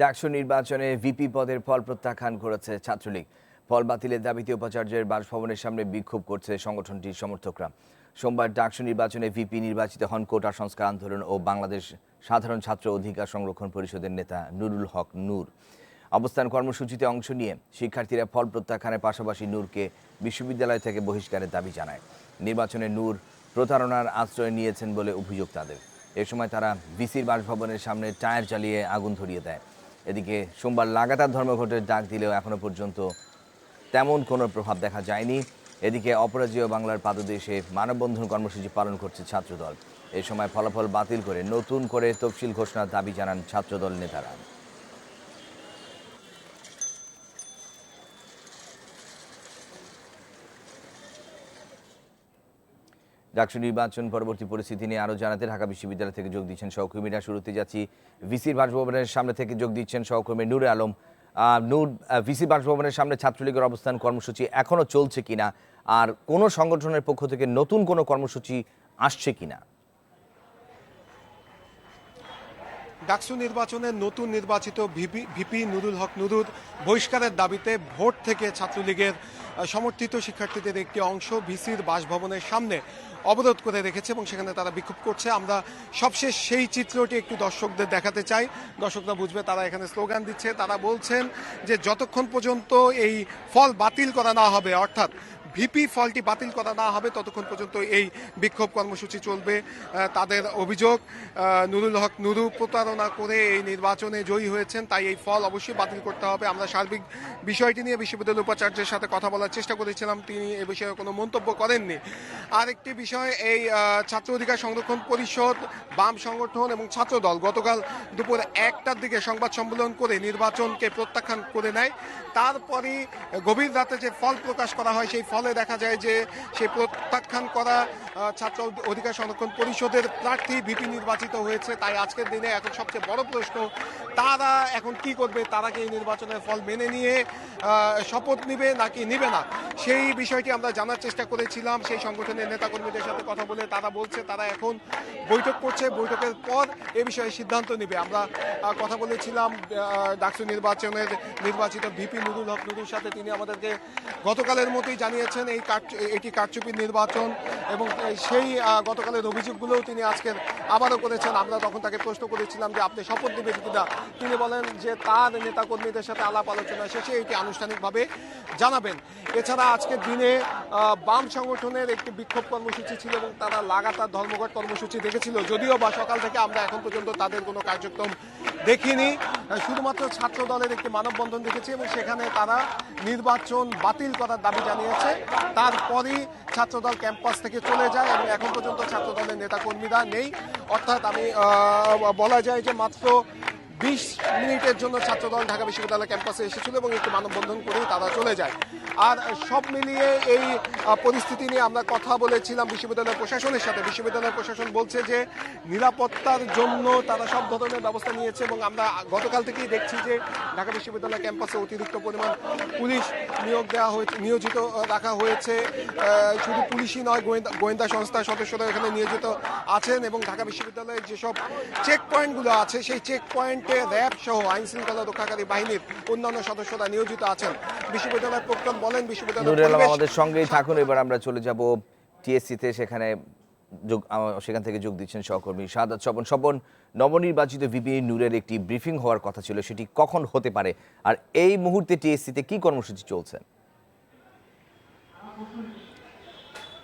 ডাকসু নির্বাচনে ভিপি পদের ফল প্রত্যাখ্যান করেছে ছাত্রলীগ। ফল বাতিলের দাবিতে উপাচার্যের বাসভবনের সামনে বিক্ষোভ করছে সংগঠনটির সমর্থকরা। সোমবার ডাকসু নির্বাচনে ভিপি নির্বাচিত হন কোটা সংস্কার আন্দোলন ও বাংলাদেশ সাধারণ ছাত্র অধিকার সংরক্ষণ পরিষদের নেতা নুরুল হক নূর। অবস্থান কর্মসূচিতে অংশ নিয়ে শিক্ষার্থীরা ফল প্রত্যাখ্যানের পাশাপাশি নূরকে বিশ্ববিদ্যালয় থেকে বহিষ্কারের দাবি জানায়। নির্বাচনে নূর প্রতারণার আশ্রয় নিয়েছেন বলে অভিযোগ তাদের। এ সময় তারা ভিসির বাসভবনের সামনে টায়ার চালিয়ে আগুন ধরিয়ে দেয়। এদিকে সোমবার লাগাতার ধর্মঘটের ডাক দিলেও এখনও পর্যন্ত তেমন কোনো প্রভাব দেখা যায়নি। এদিকে অপরাজীয় বাংলার পাদদেশে মানববন্ধন কর্মসূচি পালন করছে ছাত্রদল। এ সময় ফলাফল বাতিল করে নতুন করে তফসিল ঘোষণার দাবি জানান ছাত্রদল নেতারা। ডাকসু নির্বাচন পরবর্তী পরিস্থিতি নিয়ে আরও জানাতে ঢাকা বিশ্ববিদ্যালয় থেকে যোগ দিচ্ছেন সহকর্মীরা। শুরুতে যাচ্ছি ভিসির বাসভবনের সামনে থেকে যোগ দিচ্ছেন সহকর্মী নূরে আলম। নূর ভিসি বাসভবনের সামনে ছাত্রলীগের অবস্থান, কর্মসূচি এখনও চলছে কিনা? আর কোনো সংগঠনের পক্ষ থেকে নতুন কোনো কর্মসূচি আসছে কিনা? ডাকসু নির্বাচনে নতুন নির্বাচিত ভিপি নুরুল হক নুরুর বহিষ্কারের দাবিতে ভোট থেকে ছাত্রলীগের সমর্থিত শিক্ষার্থীদের একটি অংশ ভিসির বাসভবনের সামনে অবরোধ করে রেখেছে এবং সেখানে তারা বিক্ষোভ করছে। আমরা সবশেষ সেই চিত্রটি একটু দর্শকদের দেখাতে চাই। দর্শকরা বুঝবে তারা এখানে স্লোগান দিচ্ছে। তারা বলছেন যে যতক্ষণ পর্যন্ত এই ফল বাতিল করা না হবে, অর্থাৎ ভিপি ফলটি বাতিল করা না হবে, ততক্ষণ পর্যন্ত এই বিক্ষোভ কর্মসূচি চলবে। তাদের অভিযোগ নুরুল হক নুরু প্রতারণা করে এই নির্বাচনে জয়ী হয়েছেন, তাই এই ফল অবশ্যই বাতিল করতে হবে। আমরা সার্বিক বিষয়টি নিয়ে বিশ্ববিদ্যালয় উপাচার্যের সাথে কথা বলার চেষ্টা করেছিলাম, তিনি এ বিষয়ে কোনো মন্তব্য করেননি। আরেকটি বিষয়, এই ছাত্র অধিকার সংরক্ষণ পরিষদ, বাম সংগঠন এবং ছাত্রদল গতকাল দুপুর একটার দিকে সংবাদ সম্মেলন করে নির্বাচনকে প্রত্যাখ্যান করে নেয়। তারপরই গভীর রাতে যে ফল প্রকাশ করা হয়, সেই ফলে দেখা যায় যে সেই প্রত্যাখ্যান করা ছাত্র অধিকার সংরক্ষণ পরিষদের প্রার্থী ভিপি নির্বাচিত হয়েছে। তাই আজকের দিনে এখন সবচেয়ে বড় প্রশ্ন, তারা এখন কি করবে? তারা কি এই নির্বাচনের ফল মেনে নিয়ে শপথ নিবে নাকি নিবে না? সেই বিষয়টি আমরা জানার চেষ্টা করেছিলাম। সেই সংগঠনের নেতাকর্মীদের সাথে কথা বলে তারা বলছে, তারা এখন বৈঠক করছে। বৈঠকের পর এ বিষয়ে সিদ্ধান্ত নিবে। আমরা কথা বলেছিলাম ডাকসু নির্বাচনের নির্বাচিত ভিপি নুরুল হক নুরুর সাথে। তিনি আমাদেরকে গতকালের মতোই জানিয়েছেন এই কারচু- এটি কারচুপির নির্বাচন এবং সেই গতকালের অভিযোগগুলোও তিনি আজকের আবারও করেছেন। আমরা তখন তাকে প্রশ্ন করেছিলাম যে আপনি শপথ নেবেন কিনা? তিনি বলেন যে তার নেতাকর্মীদের সাথে আলাপ আলোচনা শেষে এটি আনুষ্ঠানিকভাবে জানাবেন। এছাড়া আজকের দিনে বাম সংগঠনের একটি বিক্ষোভ কর্মসূচি ছিল এবং তারা লাগাতার ধর্মঘট কর্মসূচি দেখেছিল। যদিও বা সকাল থেকে আমরা এখন পর্যন্ত তাদের কোনো কার্যক্রম দেখিনি। শুধুমাত্র ছাত্র দলের একটি মানববন্ধন দেখেছি এবং সেখানে তারা নির্বাচন বাতিল করার দাবি জানিয়েছে। তারপরই ছাত্রদল ক্যাম্পাস থেকে চলে যায় এবং এখন পর্যন্ত ছাত্রদলের নেতাকর্মীরা নেই। অর্থাৎ আমি বলা যায় যে মাত্র বিশ মিনিটের জন্য ছাত্রদল ঢাকা বিশ্ববিদ্যালয় ক্যাম্পাসে এসেছিল এবং একটি মানববন্ধন করেই তারা চলে যায়। আর সব মিলিয়ে এই পরিস্থিতি নিয়ে আমরা কথা বলেছিলাম বিশ্ববিদ্যালয় প্রশাসনের সাথে। বিশ্ববিদ্যালয় প্রশাসন বলছে যে নিরাপত্তার জন্য তারা সব ধরনের ব্যবস্থা নিয়েছে এবং আমরা গতকাল থেকেই দেখছি যে ঢাকা বিশ্ববিদ্যালয় ক্যাম্পাসে অতিরিক্ত পরিমাণ পুলিশ নিয়োগ দেওয়া হয়েছে নিয়োজিত রাখা হয়েছে। শুধু পুলিশই নয়, গোয়েন্দা গোয়েন্দা সংস্থার সদস্যরা এখানে নিয়োজিত আছেন এবং ঢাকা বিশ্ববিদ্যালয়ের যেসব চেক পয়েন্টগুলো আছে, সেই চেক পয়েন্টে র্যাব সহ আইন শৃঙ্খলা রক্ষাকারী বাহিনীর অন্যান্য সদস্যরা নিয়োজিত আছেন। বিশ্ববিদ্যালয়ের প্রক্টর বলেন পরিবেশ- আমাদের সঙ্গেই থাকুন। এবার আমরা চলে যাব টিএসসিতে। সেখানে যোগ সেখান থেকে যোগ দিচ্ছেন সহকর্মী সাদাত স্বপন। স্বপন নবনির্বাচিত ভিপি নূরের একটি ব্রিফিং হওয়ার কথা ছিল। সেটি কখন হতে পারে? আর এই মুহূর্তে টিএসসিতে কি কর্মসূচি চলছে?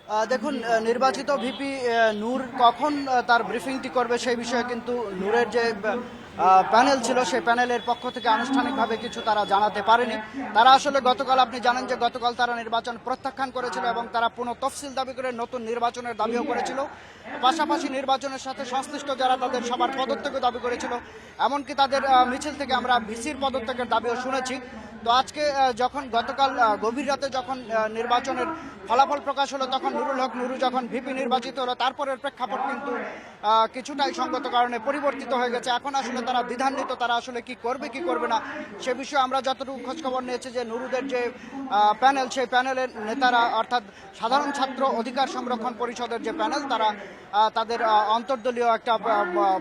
আহ, দেখুন নির্বাচিত ভিপি নূর কখন তার ব্রিফিংটি করবে সেই বিষয়ে কিন্তু নূরের যে প্যানেল ছিল, সেই প্যানেলের পক্ষ থেকে আনুষ্ঠানিকভাবে কিছু তারা জানাতে পারেনি। তারা আসলে গতকাল, আপনি জানেন যে গতকাল তারা নির্বাচন প্রত্যাখ্যান করেছিল এবং তারা পুনঃ তফসিল দাবি করে নতুন নির্বাচনের দাবিও করেছিল। পাশাপাশি নির্বাচনের সাথে সংশ্লিষ্ট যারা তাদের সবার পদত্যাগও দাবি করেছিল, এমনকি তাদের মিছিল থেকে আমরা ভিসির পদত্যাগের দাবিও শুনেছি। তো আজকে যখন গতকাল গভীর রাতে যখন নির্বাচনের ফলাফল প্রকাশ হলো, তখন নুরুল হক নুরু যখন ভিপি নির্বাচিত হলো, তারপরের প্রেক্ষাপট কিন্তু কিছুটাই সঙ্গত কারণে পরিবর্তিত হয়ে গেছে। এখন আসলে তারা দ্বিধান্বিত, তারা আসলে কি করবে কি করবে না, সে বিষয়ে আমরা যতটুকু খোঁজখবর নিয়েছি যে নুরুদের যে প্যানেল, সেই প্যানেলের নেতারা, অর্থাৎ সাধারণ ছাত্র অধিকার সংরক্ষণ পরিষদের যে প্যানেল, তারা তাদের অন্তর্দলীয় একটা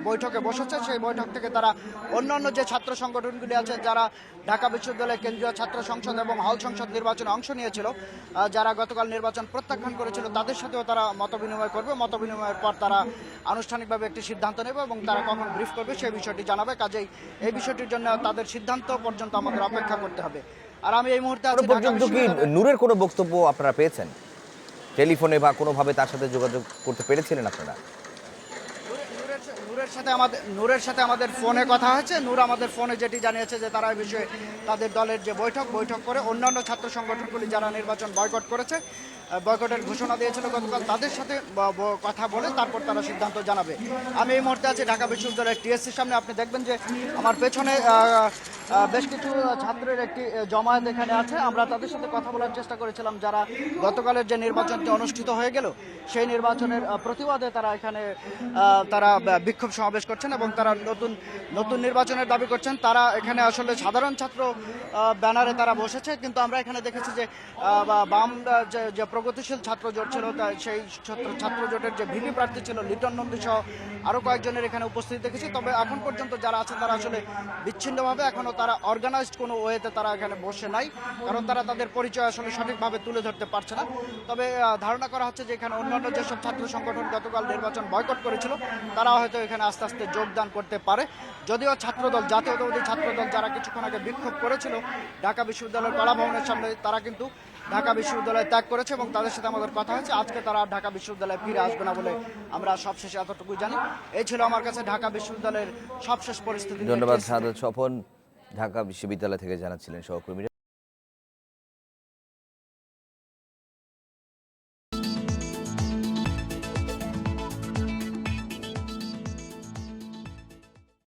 বৈঠকে বসেছে। সেই বৈঠক থেকে তারা অন্যান্য যে ছাত্র সংগঠনগুলি আছে, যারা ঢাকা বিশ্ববিদ্যালয়ের কেন্দ্রীয় ছাত্র সংসদ এবং হল সংসদ নির্বাচনে অংশ নিয়েছিল যারা গতকাল নির্বাচন প্রত্যাখ্যান করেছিল, তাদের সাথেও তারা মতবিনিময় করবে। মতবিনিময়ের পর তারা আনুষ্ঠানিকভাবে একটি সিদ্ধান্ত নেবে এবং তারা কখন ব্রিফ করবে, সেই বিষয়টি জানাবে কাজেই এই বিষয়টির জন্য তাদের সিদ্ধান্ত পর্যন্ত আমাদের অপেক্ষা করতে হবে। আর আমি এই মুহূর্তে আছি পর্যন্ত কি নূরের কোনো বক্তব্য আপনারা পেয়েছেন? টেলিফোনে বা কোনোভাবে তার সাথে যোগাযোগ করতে পেরেছিলেন আপনারা? নূরের- সাথে আমাদের নূরের সাথে আমাদের ফোনে কথা হয়েছে। নূর আমাদের ফোনে যেটি জানিয়েছে যে তারা এই বিষয়ে তাদের দলের যে বৈঠক বৈঠক করে অন্যান্য ছাত্র সংগঠনগুলি যারা নির্বাচন বয়কট করেছে বয়কটের ঘোষণা দিয়েছিল, গতকাল তাদের সাথে কথা বলে তারপর তারা সিদ্ধান্ত জানাবে। আমি এই মুহূর্তে আছি ঢাকা বিশ্ববিদ্যালয়ের টিএসসির সামনে। আপনি দেখবেন যে আমার পেছনে বেশ কিছু ছাত্রের একটি জমায়েত এখানে আছে। আমরা তাদের সাথে কথা বলার চেষ্টা করেছিলাম যারা গতকালের যে নির্বাচনটি অনুষ্ঠিত হয়ে গেল, সেই নির্বাচনের প্রতিবাদে তারা এখানে তারা বিক্ষোভ সমাবেশ করছেন এবং তারা নতুন নতুন নির্বাচনের দাবি করছেন। তারা এখানে আসলে সাধারণ ছাত্র ব্যানারে তারা বসেছে। কিন্তু আমরা এখানে দেখেছি যে বাম যে প্রগতিশীল ছাত্র জোট ছিল সেই ছাত্র জোটের যে ভিপি প্রার্থী ছিল লিটন নন্দী সহ আরও কয়েকজনের এখানে উপস্থিত দেখেছি। তবে এখন পর্যন্ত যারা আছে তারা আসলে বিচ্ছিন্নভাবে এখনও তারা অর্গানাইজড কোনো ওয়েতে তারা এখানে বসে নাই, কারণ তারা তাদের পরিচয় আসলে সঠিকভাবে তুলে ধরতে পারছে না। তবে ধারণা করা হচ্ছে যে এখানে অন্যান্য যেসব ছাত্র সংগঠন গতকাল নির্বাচন বয়কট করেছিল তারা হয়তো এখানে আস্তে আস্তে যোগদান করতে পারে। যদিও ছাত্রদল, জাতীয়তাবাদী ছাত্রদল যারা কিছুক্ষণ আগে বিক্ষোভ করেছিল, ঢাকা বিশ্ববিদ্যালয়ের কলা ভবনের সামনে তারা কিন্তু ঢাকা বিশ্ববিদ্যালয় ত্যাগ করেছে এবং তাদের সাথে আমাদের কথা হয়েছে। আজকে তারা ঢাকা বিশ্ববিদ্যালয়ে ফিরে আসবে না বলে আমরা সবশেষে এতটুকু জানি। এই ছিল আমার কাছে ঢাকা বিশ্ববিদ্যালয়ের সবশেষ পরিস্থিতি ধন্যবাদ সাদত স্বপন ঢাকা বিশ্ববিদ্যালয় থেকে জানাচ্ছিলেন সহকর্মীরা।